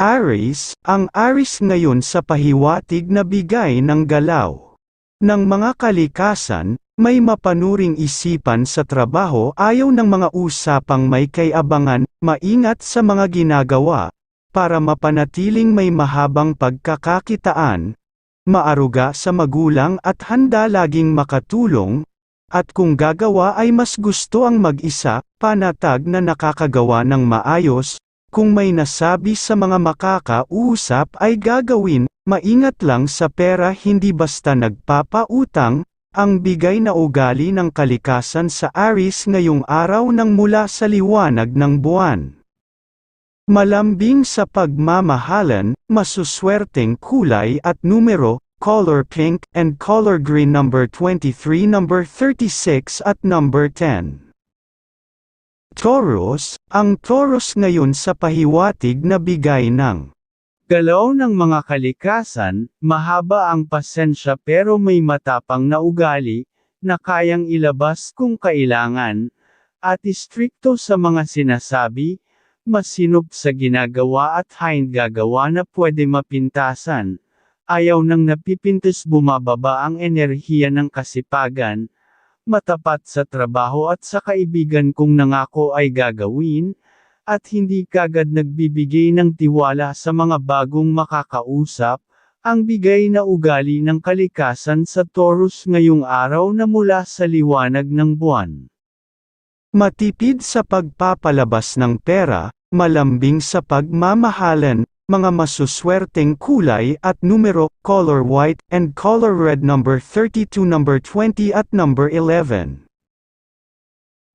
Aries, ang Aries ngayon sa pahiwatig na bigay ng galaw. Ng mga kalikasan, may mapanuring isipan sa trabaho ayaw ng mga usapang may kayabangan, maingat sa mga ginagawa, para mapanatiling may mahabang pagkakakitaan, maaruga sa magulang at handa laging makatulong, at kung gagawa ay mas gusto ang mag-isa, panatag na nakakagawa ng maayos, kung may nasabi sa mga makakausap ay gagawin, maingat lang sa pera hindi basta nagpapautang, ang bigay na ugali ng kalikasan sa Aries ngayong araw nang mula sa liwanag ng buwan. Malambing sa pagmamahalan, masuswerteng kulay at numero, color pink and color green number 23 number 36 at number 10. Taurus, ang Taurus ngayon sa pahiwatig na bigay ng Galaw ng mga kalikasan, mahaba ang pasensya pero may matapang na ugali, na kayang ilabas kung kailangan, at istrikto sa mga sinasabi, masinop sa ginagawa at hain gagawa na pwede mapintasan. Ayaw nang napipintas bumababa ang enerhiya ng kasipagan, matapat sa trabaho at sa kaibigan kung nangako ay gagawin, at hindi kagad nagbibigay ng tiwala sa mga bagong makakausap, ang bigay na ugali ng kalikasan sa Taurus ngayong araw na mula sa liwanag ng buwan. Matipid sa pagpapalabas ng pera, malambing sa pagmamahalan, mga masuswerteng kulay at numero, color white and color red number 32 number 20 at number 11.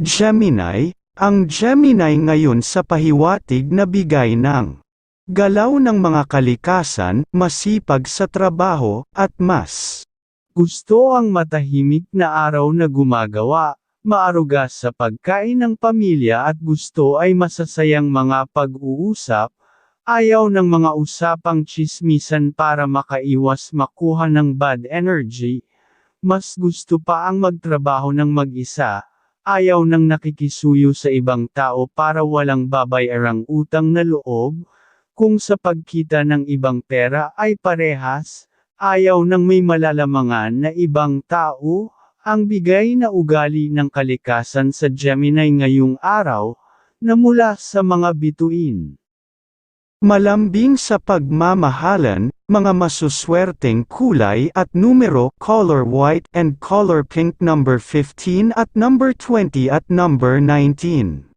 Gemini, ang Gemini ngayon sa pahiwatig na bigay ng galaw ng mga kalikasan, masipag sa trabaho, at mas Gusto ang matahimik na araw na gumagawa, maaruga sa pagkain ng pamilya at gusto ay masasayang mga pag-uusap, ayaw ng mga usapang chismisan para makaiwas makuha ng bad energy, mas gusto pa ang magtrabaho ng mag-isa, ayaw ng nakikisuyo sa ibang tao para walang babayarang utang na loob, kung sa pagkita ng ibang pera ay parehas, ayaw ng may malalamangan na ibang tao, ang bigay na ugali ng kalikasan sa Gemini ngayong araw, na mula sa mga bituin. Malambing sa pagmamahalan, mga masuswerteng kulay at numero, color white and color pink number 15 at number 20 at number 19.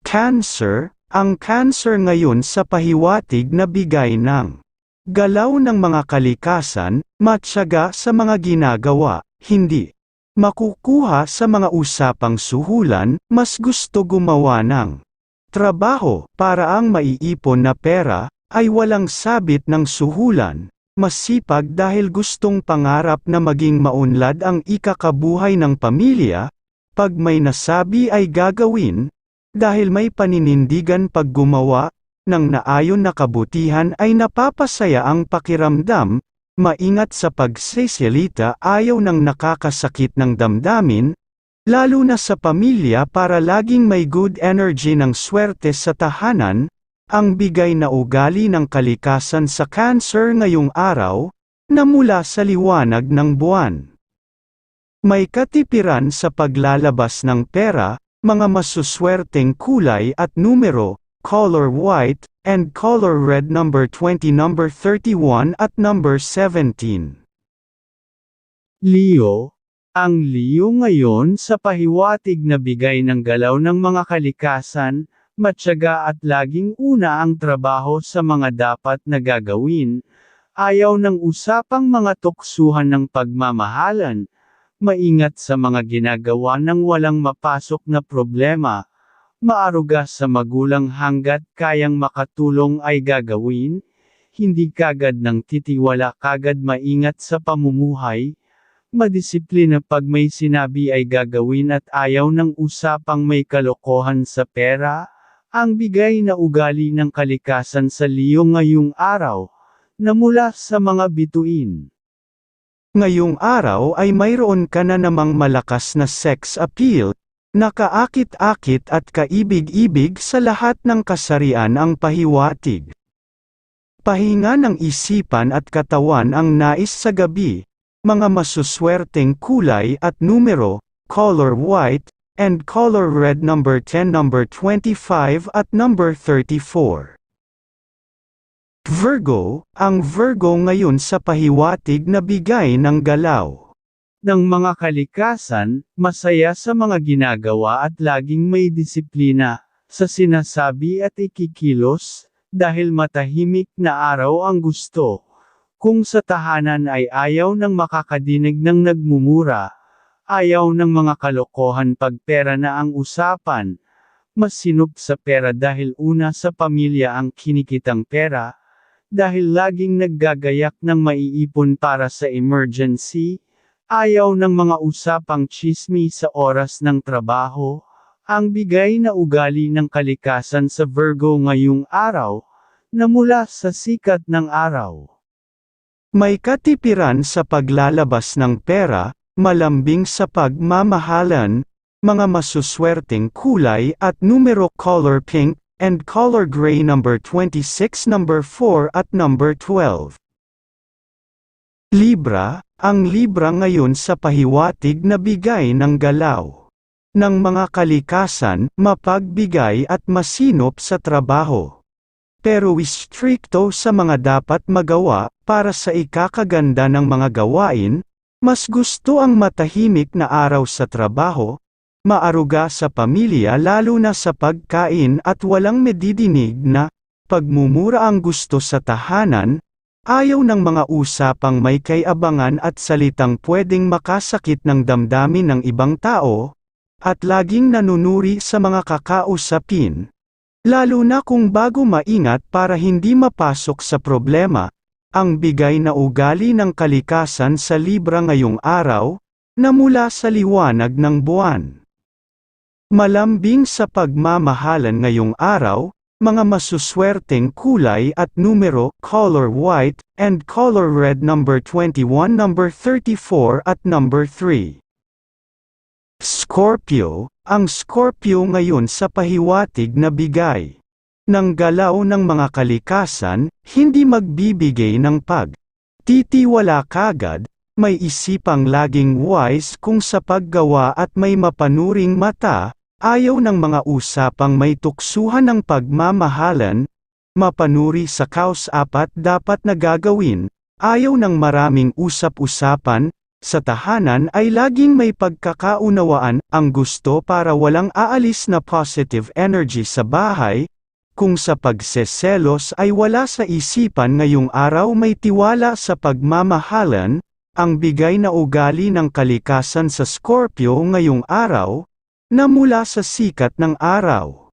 Cancer, ang cancer ngayon sa pahiwatig na bigay ng galaw ng mga kalikasan, matyaga sa mga ginagawa, hindi makukuha sa mga usapang suhulan, mas gusto gumawa ng Trabaho, para ang maiipon na pera, ay walang sabit ng suhulan, masipag dahil gustong pangarap na maging maunlad ang ikakabuhay ng pamilya, pag may nasabi ay gagawin, dahil may paninindigan pag gumawa, ng naayon na kabutihan ay napapasaya ang pakiramdam, maingat sa pagsisilita ayaw ng nakakasakit ng damdamin, Lalo na sa pamilya para laging may good energy ng swerte sa tahanan, ang bigay na ugali ng kalikasan sa cancer ngayong araw, na mula sa liwanag ng buwan. May katipiran sa paglalabas ng pera, mga masuswerteng kulay at numero, color white, and color red number 20 number 31 at number 17. Leo, ang Leo ngayon sa pahiwatig na bigay ng galaw ng mga kalikasan, matyaga at laging una ang trabaho sa mga dapat na gagawin, ayaw ng usapang mga tuksuhan ng pagmamahalan, maingat sa mga ginagawa ng walang mapasok na problema, maaruga sa magulang hanggat kayang makatulong ay gagawin, hindi kagad ng titiwala kagad maingat sa pamumuhay, Madisiplina pag may sinabi ay gagawin at ayaw ng usapang may kalokohan sa pera, ang bigay na ugali ng kalikasan sa Leo ngayong araw, na mula sa mga bituin. Ngayong araw ay mayroon ka na namang malakas na sex appeal, Nakaakit-akit at kaibig-ibig sa lahat ng kasarian ang pahiwatig. Pahinga ng isipan at katawan ang nais sa gabi, mga masuswerteng kulay at numero, color white, and color red number 10 number 25 at number 34. Virgo, ang Virgo ngayon sa pahiwatig na bigay ng galaw. ng mga kalikasan, masaya sa mga ginagawa at laging may disiplina, sa sinasabi at ikikilos, dahil matahimik na araw ang gusto. Kung sa tahanan ay ayaw ng makakadinig ng nagmumura, ayaw ng mga kalokohan pag pera na ang usapan, masinop sa pera dahil una sa pamilya ang kinikitang pera, dahil laging naggagayak ng maiipon para sa emergency, Ayaw ng mga usapang chismi sa oras ng trabaho, ang bigay na ugali ng kalikasan sa Virgo ngayong araw, na mula sa sikat ng araw. May katipiran sa paglalabas ng pera, malambing sa pagmamahalan, mga masuswerteng kulay at numero color pink, and color gray number 26 number 4 at number 12. Libra, ang Libra ngayon sa pahiwatig na bigay ng galaw. Ng mga kalikasan, mapagbigay at masinop sa trabaho. Pero istrikto sa mga dapat magawa, para sa ikakaganda ng mga gawain, mas gusto ang matahimik na araw sa trabaho, maaruga sa pamilya lalo na sa pagkain at walang medidinig na, pagmumura ang gusto sa tahanan, Ayaw ng mga usapang may kayabangan at salitang pwedeng makasakit ng damdamin ng ibang tao, at laging nanunuri sa mga kakausapin. Lalo na kung bago maingat para hindi mapasok sa problema, ang bigay na ugali ng kalikasan sa Libra ngayong araw, na mula sa liwanag ng buwan. Malambing sa pagmamahalan ngayong araw, mga masuswerteng kulay at numero, color white, and color red number 21 number 34 at number 3. Scorpio, ang Scorpio ngayon sa pahiwatig na bigay ng galaw ng mga kalikasan, hindi magbibigay ng pag. Titiwala kagad, may isipang laging wise kung sa paggawa at may mapanuring mata, Ayaw ng mga usapang may tuksuhan ng pagmamahalan, mapanuri sa kaos apat dapat na gagawin, ayaw ng maraming usap-usapan, sa tahanan ay laging may pagkakaunawaan, ang gusto para walang aalis na positive energy sa bahay, kung sa pagseselos ay wala sa isipan ngayong araw may tiwala sa pagmamahalan, ang bigay na ugali ng kalikasan sa Scorpio ngayong araw, na mula sa sikat ng araw.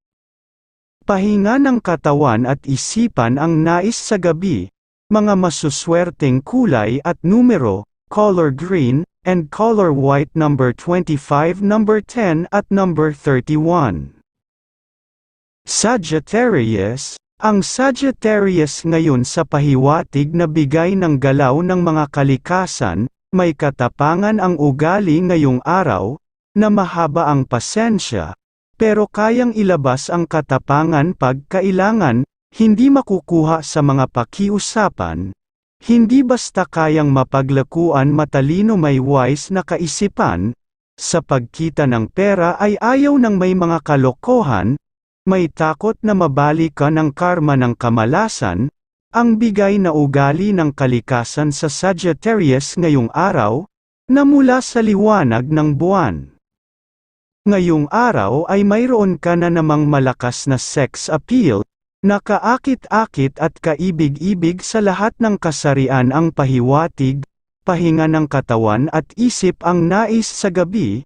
Pahinga ng katawan at isipan ang nais sa gabi, mga masuswerteng kulay at numero, color green, and color white number 25 number 10 at number 31. Sagittarius, ang Sagittarius ngayon sa pahiwatig na bigay ng galaw ng mga kalikasan, may katapangan ang ugali ngayong araw, na mahaba ang pasensya, pero kayang ilabas ang katapangan pag kailangan, hindi makukuha sa mga pakiusapan, hindi basta kayang mapaglakuan matalino may wise na kaisipan, sa pagkita ng pera ay ayaw ng may mga kalokohan, may takot na mabali ka ng karma ng kamalasan, ang bigay na ugali ng kalikasan sa Sagittarius ngayong araw, na mula sa liwanag ng buwan. Ngayong araw ay mayroon ka na namang malakas na sex appeal, nakaakit-akit at kaibig-ibig sa lahat ng kasarian ang pahiwatig, pahinga ng katawan at isip ang nais sa gabi,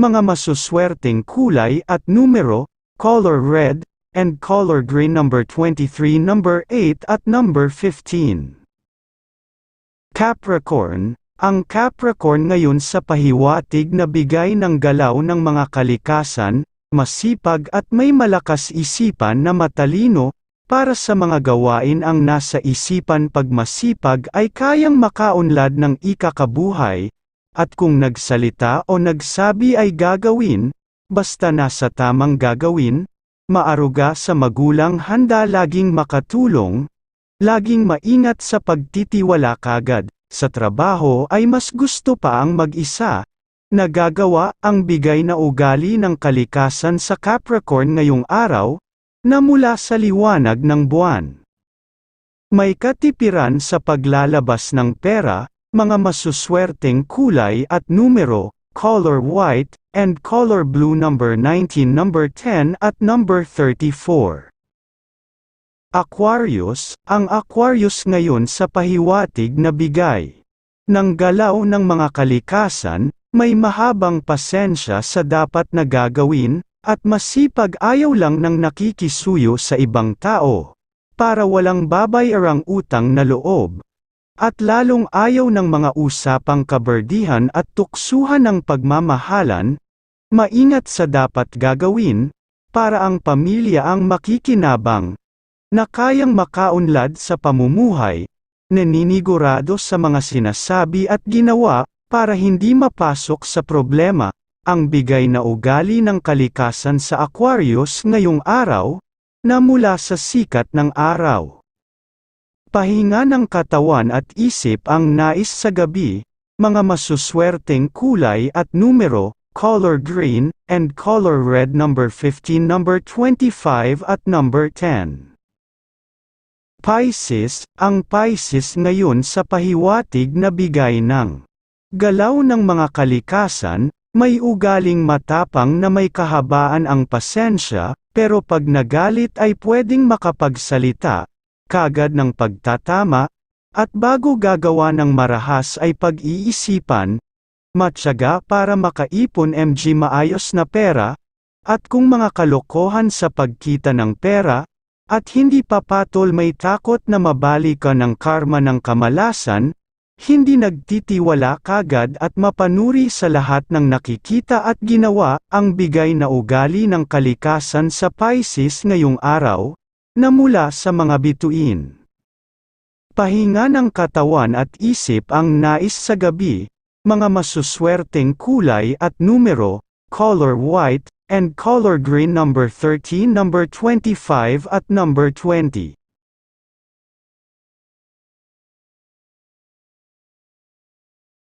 mga masuswerteng kulay at numero, color red, and color green number 23 number 8 at number 15. Capricorn, ang Capricorn ngayon sa pahiwatig na bigay ng galaw ng mga kalikasan, masipag at may malakas isipan na matalino, para sa mga gawain ang nasa isipan pag masipag ay kayang makaunlad ng ikakabuhay, at kung nagsalita o nagsabi ay gagawin, basta nasa tamang gagawin, maaruga sa magulang handa laging makatulong, laging maingat sa pagtitiwala kagad, sa trabaho ay mas gusto pa ang mag-isa, nagagawa ang bigay na ugali ng kalikasan sa Capricorn ngayong araw, na mula sa liwanag ng buwan. May katipiran sa paglalabas ng pera, mga masuswerteng kulay at numero, color white, and color blue number 19 number 10 at number 34. Aquarius, ang Aquarius ngayon sa pahiwatig na bigay ng galaw ng mga kalikasan, may mahabang pasensya sa dapat na gagawin, at masipag ayaw lang ng nakikisuyo sa ibang tao, para walang babayarang utang na loob, at lalong ayaw ng mga usapang kaberdihan at tuksuhan ng pagmamahalan, maingat sa dapat gagawin, para ang pamilya ang makikinabang, na kayang makaunlad sa pamumuhay, naninigurado sa mga sinasabi at ginawa, para hindi mapasok sa problema, ang bigay na ugali ng kalikasan sa Aquarius ngayong araw, na mula sa sikat ng araw. Pahinga ng katawan at isip ang nais sa gabi, mga masuswerteng kulay at numero, color green, and color red number 15 number 25 at number 10. Pisces, ang Pisces ngayon sa pahiwatig na bigay ng galaw ng mga kalikasan, may ugaling matapang na may kahabaan ang pasensya, pero pag nagalit ay pwedeng makapagsalita, kagad ng pagtatama, at bago gagawa ng marahas ay pag-iisipan, matyaga para makaipon MG maayos na pera, at kung mga kalokohan sa pagkita ng pera, at hindi papatol may takot na mabali ka ng karma ng kamalasan, hindi nagtitiwala kagad at mapanuri sa lahat ng nakikita at ginawa, ang bigay na ugali ng kalikasan sa Pisces ngayong araw, na mula sa mga bituin. Pahinga ng katawan at isip ang nais sa gabi, mga masuswerteng kulay at numero, color white, and color green number 13 number 25 at number 20.